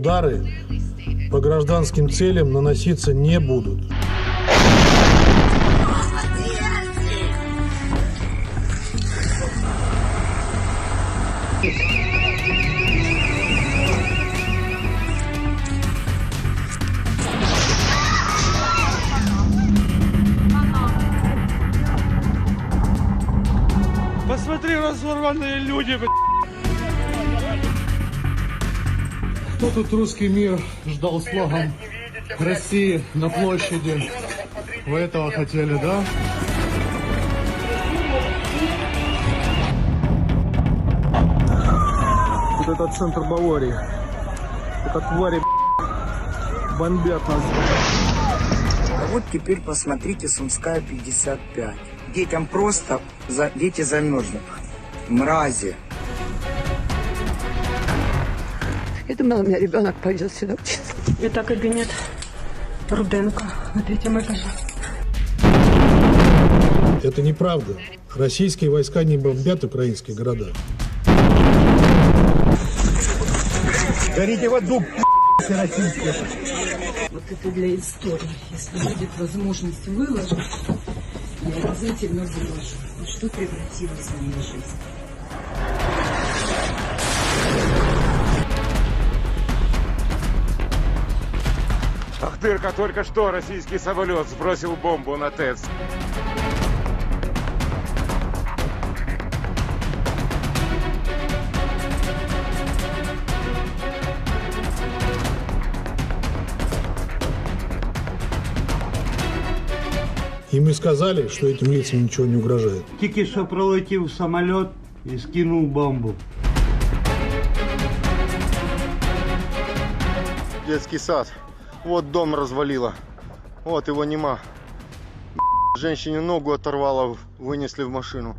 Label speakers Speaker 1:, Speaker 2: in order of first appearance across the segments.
Speaker 1: удары по гражданским целям наноситься не будут.
Speaker 2: Посмотри, разорванные люди, блядь.
Speaker 3: Кто тут русский мир ждал с флагом России на площади? Вы этого хотели, да?
Speaker 4: Вот это центр Баварии. Это твари бомбят нас.
Speaker 5: А вот теперь посмотрите Сумская 55. Детям просто, за, дети замерзнут. Мрази.
Speaker 6: Я думала, у меня ребенок пойдет сюда учиться.
Speaker 7: Это кабинет Руденко на третьем этаже.
Speaker 1: Это неправда. Российские войска не бомбят украинские города.
Speaker 7: Вот это для истории. Если будет возможность выложить, я обязательно выложу. Во что превратилась моя жизнь.
Speaker 2: Ахдырка только что российский самолет сбросил бомбу на ТЭЦ.
Speaker 1: И мы сказали, что этим лицам ничего не угрожает.
Speaker 8: Тільки що пролетів самоліт і скинув бомбу.
Speaker 9: детский сад. Вот дом развалило. Вот его нема. Женщине ногу оторвало, вынесли в машину.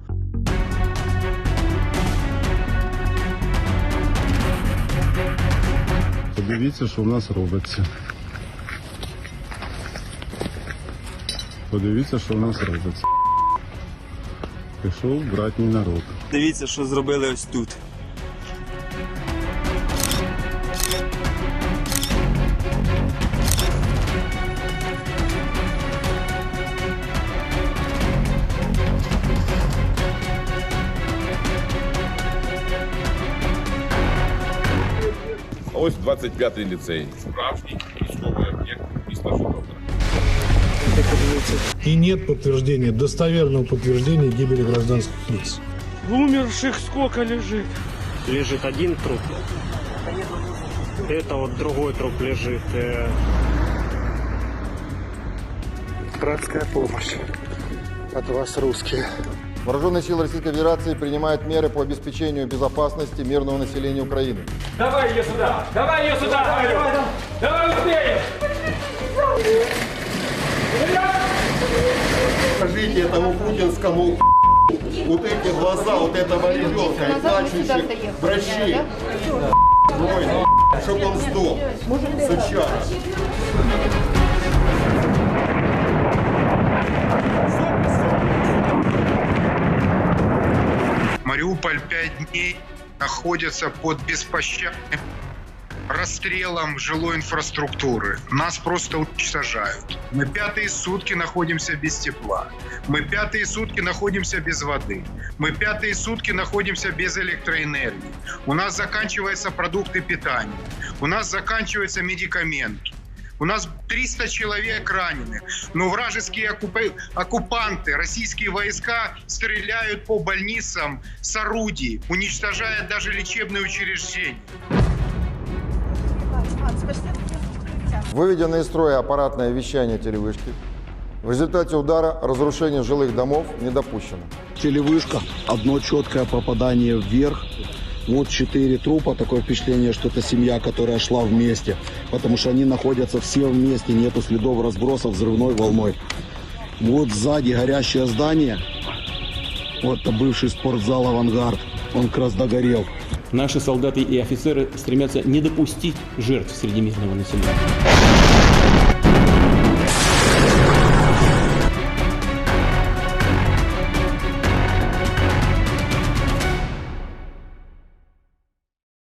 Speaker 3: Подивіться, що в нас робиться. Подивіться, що в нас робиться. Пішов братній народ.
Speaker 4: Дивіться, що зробили ось тут.
Speaker 10: ось 25-й ліцей. Справжній військовий об'єкт міста Житомира.
Speaker 1: И нет подтверждения, достоверного подтверждения гибели гражданских лиц.
Speaker 2: Умерших сколько лежит?
Speaker 8: Лежит один труп. Это вот другой труп лежит. э,
Speaker 3: Братская помощь. От вас, русские.
Speaker 9: Вооруженные силы Российской Федерации принимают меры по обеспечению безопасности мирного населения Украины.
Speaker 2: Давай ее сюда! Давай ее сюда! Давай, давай, давай успеем!
Speaker 9: Скажите этому путинскому вот эти глаза вот этого ребенка и плачущих врачей. Ой, чтоб он сдох. Сучара.
Speaker 11: Дней находится под беспощадным расстрелом жилой инфраструктуры. Нас просто уничтожают. Мы пятые сутки находимся без тепла. Мы пятые сутки находимся без воды. Мы пятые сутки находимся без электроэнергии. У нас заканчиваются продукты питания. У нас заканчиваются медикаменты. У нас 300 человек ранены. Но вражеские оккупа- оккупанты, российские войска стреляют по больницам с орудий, уничтожая даже лечебные учреждения.
Speaker 9: Выведено из строя аппаратное вещание телевышки. В результате удара разрушение жилых домов не допущено.
Speaker 4: Телевышка, одно четкое попадание вверх. Вот четыре трупа, такое впечатление, что это семья, которая шла вместе. Потому что они находятся все вместе, нету следов разбросов взрывной волной. Вот сзади горящее здание. Вот это бывший спортзал «Авангард». Он как раз догорел.
Speaker 8: Наши солдаты и офицеры стремятся не допустить жертв среди мирного населения.